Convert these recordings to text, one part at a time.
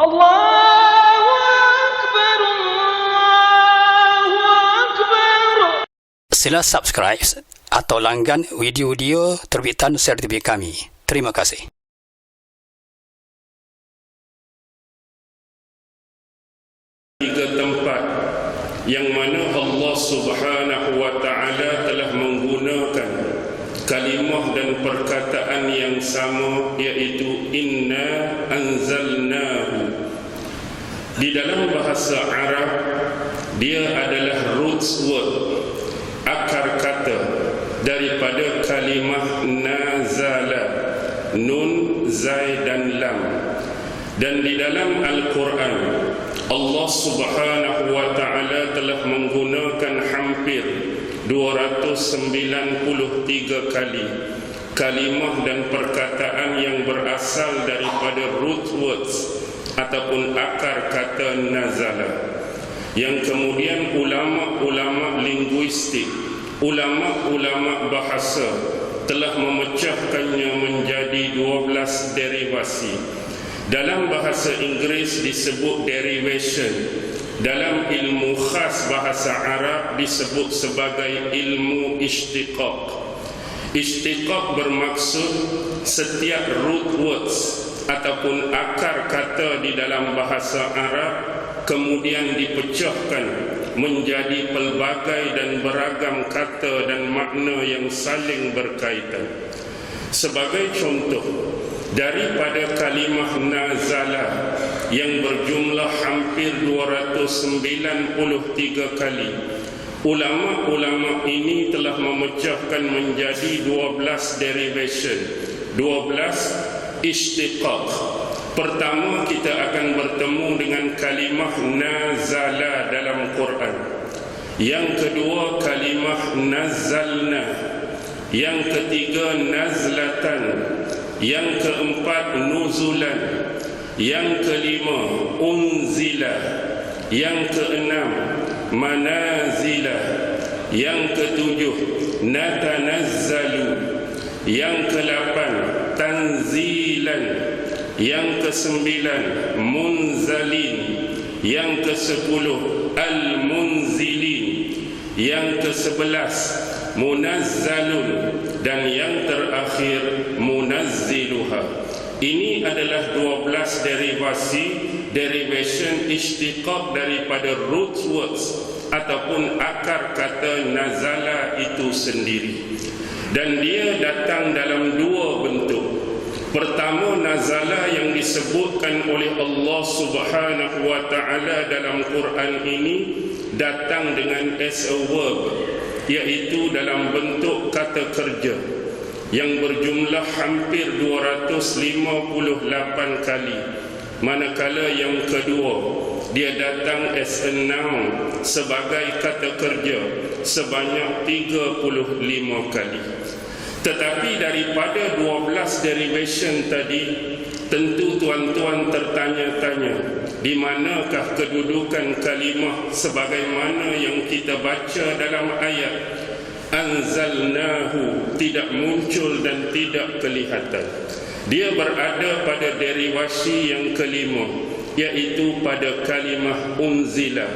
الله أكبر الله أكبر Sila subscribe atau langgan video-video terbitan sertifikat kami. Terima kasih. tiga tempat yang mana Allah Subhanahu wa taala telah menggunakan kalimah dan perkataan yang sama iaitu inna anzalnahu. Di dalam bahasa Arab dia adalah roots word akar kata daripada kalimah nazala nun zai dan lam. Dan di dalam Al-Quran Allah subhanahu wa ta'ala telah menggunakan hampir 293 kali kalimah dan perkataan yang berasal daripada root words ataupun akar kata nazala. Yang kemudian ulama-ulama linguistik ulama-ulama bahasa telah memecahkannya menjadi 12 derivasi. Dalam bahasa Inggeris disebut derivation dalam ilmu khas bahasa Arab disebut sebagai ilmu ishtiqaq. Ishtiqaq bermaksud setiap root words ataupun akar kata di dalam bahasa Arab kemudian dipecahkan menjadi pelbagai dan beragam kata dan makna yang saling berkaitan. Sebagai contoh daripada kalimah nazala yang berjumlah hampir 293 kali. Ulama-ulama ini telah memecahkan menjadi 12 derivation 12 ishtiqaq. Pertama kita akan bertemu dengan kalimah nazala dalam Quran. Yang kedua kalimah nazalna. Yang ketiga nazlatan. Yang keempat nuzulan yang kelima unzila. Yang keenam manazila. Yang ketujuh natanazzalu. Yang kelapan tanzilan. Yang kesembilan munzalin. Yang kesepuluh al-munzilin. Yang kesebelas munazzalun. Dan yang terakhir munazziluha ini adalah 12 derivasi derivation ishtiqaq daripada root words ataupun akar kata nazala itu sendiri. Dan dia datang dalam dua bentuk. Pertama nazala yang disebutkan oleh Allah Subhanahu wa taala dalam Quran ini datang dengan as a verb iaitu dalam bentuk kata kerja yang berjumlah hampir 258 kali. Manakala yang kedua dia datang as a noun sebagai kata kerja sebanyak 35 kali. Tetapi daripada 12 derivation tadi tentu tuan-tuan tertanya-tanya di manakah kedudukan kalimah sebagaimana yang kita baca dalam ayat anzalnahu tidak muncul dan tidak kelihatan. Dia berada pada derivasi yang kelima iaitu pada kalimah unzila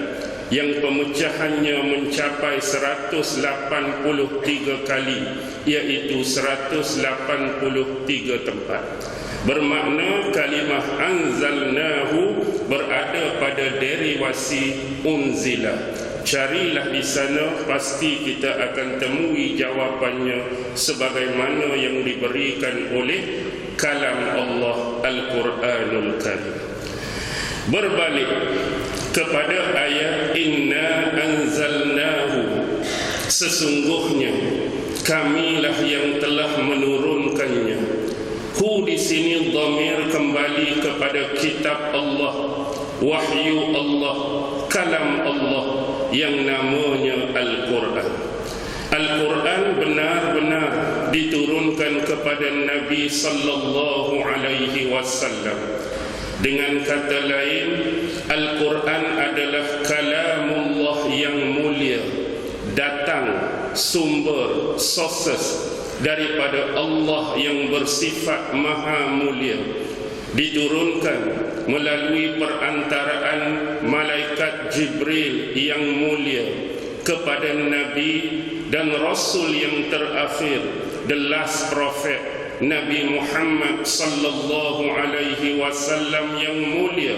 yang pemecahannya mencapai 183 kali iaitu 183 tempat. Bermakna kalimah anzalnahu berada pada derivasi unzila carilah di sana pasti kita akan temui jawapannya sebagaimana yang diberikan oleh kalam Allah Al-Quranul Karim. Berbalik kepada ayat inna anzalnahu. Sesungguhnya kamilah yang telah menurunkannya. Hu di sini dhamir kembali kepada kitab Allah, wahyu Allah, kalam Allah yang namanya Al-Quran. Al-Quran benar-benar diturunkan kepada Nabi sallallahu alaihi wasallam. Dengan kata lain, Al-Quran adalah kalamullah yang mulia, datang sumber sources daripada Allah yang bersifat maha mulia diturunkan melalui perantaraan malaikat Jibril yang mulia kepada Nabi dan Rasul yang terakhir the last prophet Nabi Muhammad sallallahu alaihi wasallam yang mulia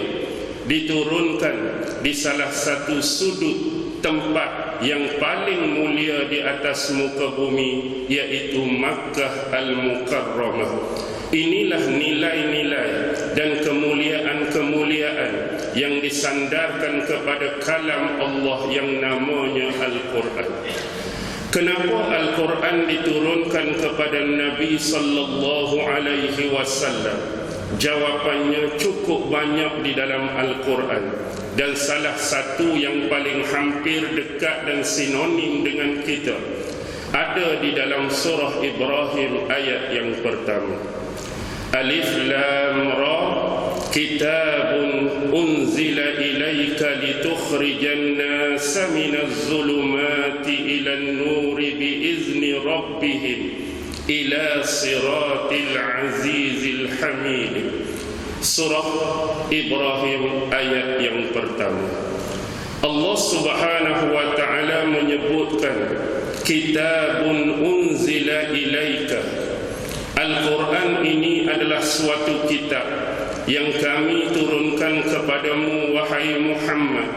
diturunkan di salah satu sudut tempat yang paling mulia di atas muka bumi yaitu Makkah Al-Mukarramah Inilah nilai-nilai dan kemuliaan-kemuliaan yang disandarkan kepada kalam Allah yang namanya Al-Quran. Kenapa Al-Quran diturunkan kepada Nabi sallallahu alaihi wasallam? Jawapannya cukup banyak di dalam Al-Quran dan salah satu yang paling hampir dekat dan sinonim dengan kita ada di dalam surah Ibrahim ayat yang pertama. Alif Lam Ra Kitabun unzila ilayka litukhrijan nasa minaz zulumati ila an-nuri bi izni rabbihim ila siratil azizil hamid. Surah ibrahim ayat yang pertama. Allah Subhanahu wa taala menyebutkan kitabun unzila ilayka Al-Quran ini adalah suatu kitab yang kami turunkan kepadamu wahai Muhammad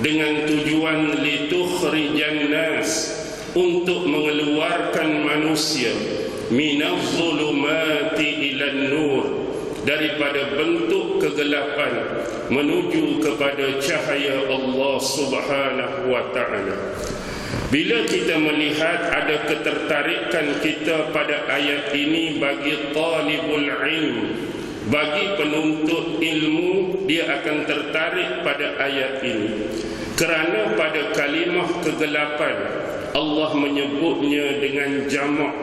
dengan tujuan litukhrijan nas untuk mengeluarkan manusia minaz zulumati ilan nur daripada bentuk kegelapan menuju kepada cahaya Allah Subhanahu wa taala bila kita melihat ada ketertarikan kita pada ayat ini bagi talibul ilm, bagi penuntut ilmu, dia akan tertarik pada ayat ini. Kerana pada kalimah kegelapan, Allah menyebutnya dengan jamak,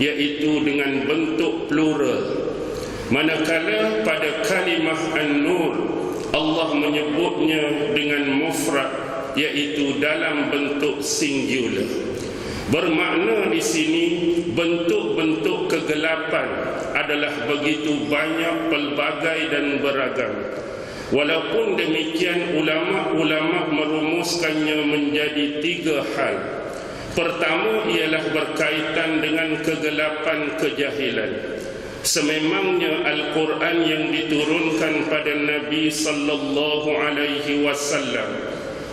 iaitu dengan bentuk plural. Manakala pada kalimah an-nur, Allah menyebutnya dengan mufrad iaitu dalam bentuk singular. Bermakna di sini bentuk-bentuk kegelapan adalah begitu banyak pelbagai dan beragam. Walaupun demikian ulama-ulama merumuskannya menjadi tiga hal. Pertama ialah berkaitan dengan kegelapan kejahilan. Sememangnya Al-Quran yang diturunkan pada Nabi sallallahu alaihi wasallam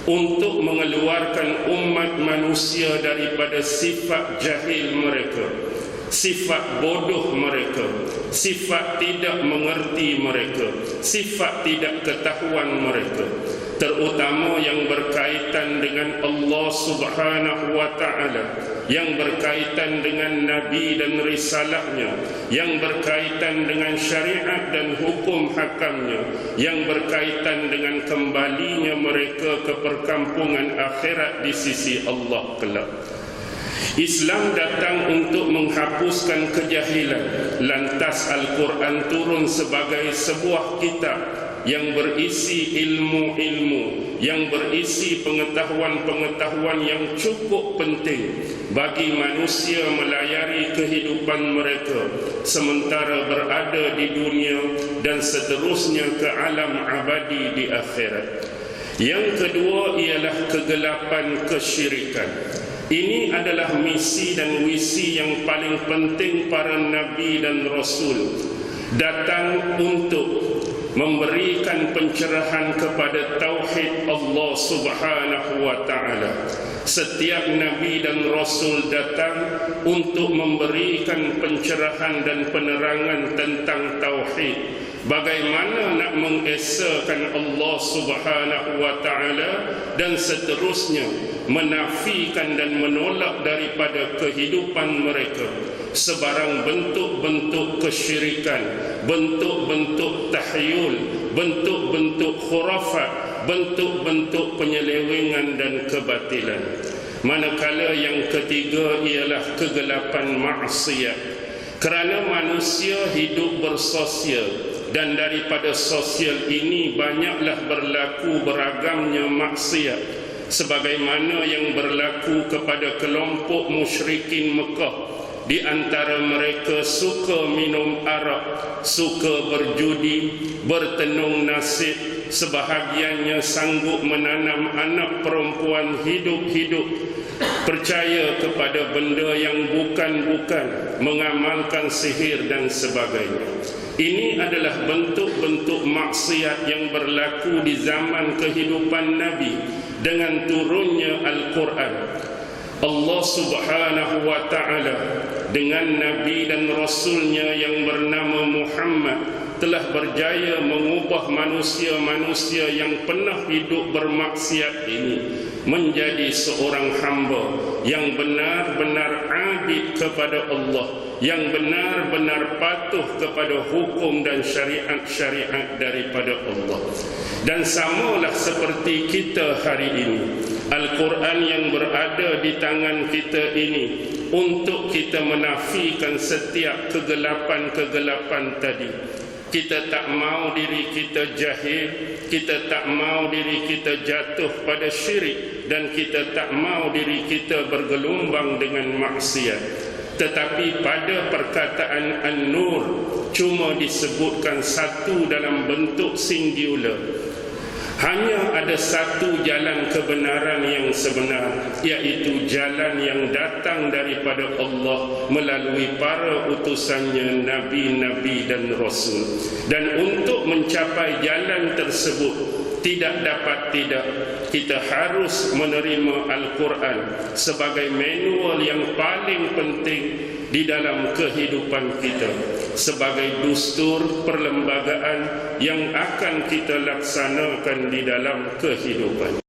untuk mengeluarkan umat manusia daripada sifat jahil mereka sifat bodoh mereka sifat tidak mengerti mereka sifat tidak ketahuan mereka terutama yang berkaitan dengan Allah Subhanahu wa taala yang berkaitan dengan nabi dan risalahnya yang berkaitan dengan syariat dan hukum hakamnya yang berkaitan dengan kembalinya mereka ke perkampungan akhirat di sisi Allah kelak. Islam datang untuk menghapuskan kejahilan. Lantas Al-Quran turun sebagai sebuah kitab yang berisi ilmu-ilmu yang berisi pengetahuan-pengetahuan yang cukup penting bagi manusia melayari kehidupan mereka sementara berada di dunia dan seterusnya ke alam abadi di akhirat. Yang kedua ialah kegelapan kesyirikan. Ini adalah misi dan visi yang paling penting para nabi dan rasul datang untuk memberikan pencerahan kepada tauhid Allah Subhanahu wa taala. Setiap nabi dan rasul datang untuk memberikan pencerahan dan penerangan tentang tauhid. Bagaimana nak mengesakan Allah Subhanahu wa taala dan seterusnya menafikan dan menolak daripada kehidupan mereka sebarang bentuk-bentuk kesyirikan, bentuk-bentuk tahyul, bentuk-bentuk khurafat, bentuk-bentuk penyelewengan dan kebatilan. Manakala yang ketiga ialah kegelapan maksiat. Kerana manusia hidup bersosial dan daripada sosial ini banyaklah berlaku beragamnya maksiat. Sebagaimana yang berlaku kepada kelompok musyrikin Mekah. Di antara mereka suka minum arak, suka berjudi, bertenung nasib, sebahagiannya sanggup menanam anak perempuan hidup-hidup, percaya kepada benda yang bukan-bukan, mengamalkan sihir dan sebagainya. Ini adalah bentuk-bentuk maksiat yang berlaku di zaman kehidupan Nabi dengan turunnya Al-Quran. Allah subhanahu wa ta'ala dengan Nabi dan Rasulnya yang bernama Muhammad telah berjaya mengubah manusia-manusia yang pernah hidup bermaksiat ini menjadi seorang hamba yang benar-benar abid kepada Allah yang benar-benar patuh kepada hukum dan syariat-syariat daripada Allah. Dan samalah seperti kita hari ini. Al-Quran yang berada di tangan kita ini untuk kita menafikan setiap kegelapan-kegelapan tadi kita tak mau diri kita jahil kita tak mau diri kita jatuh pada syirik dan kita tak mau diri kita bergelombang dengan maksiat. Tetapi pada perkataan An-Nur cuma disebutkan satu dalam bentuk singular hanya ada satu jalan kebenaran yang sebenar Iaitu jalan yang datang daripada Allah Melalui para utusannya Nabi-Nabi dan Rasul. Dan untuk mencapai jalan tersebut Tidak dapat tidak Kita harus menerima Al-Quran Sebagai manual yang paling penting di dalam kehidupan kita sebagai dustur perlembagaan yang akan kita laksanakan di dalam kehidupan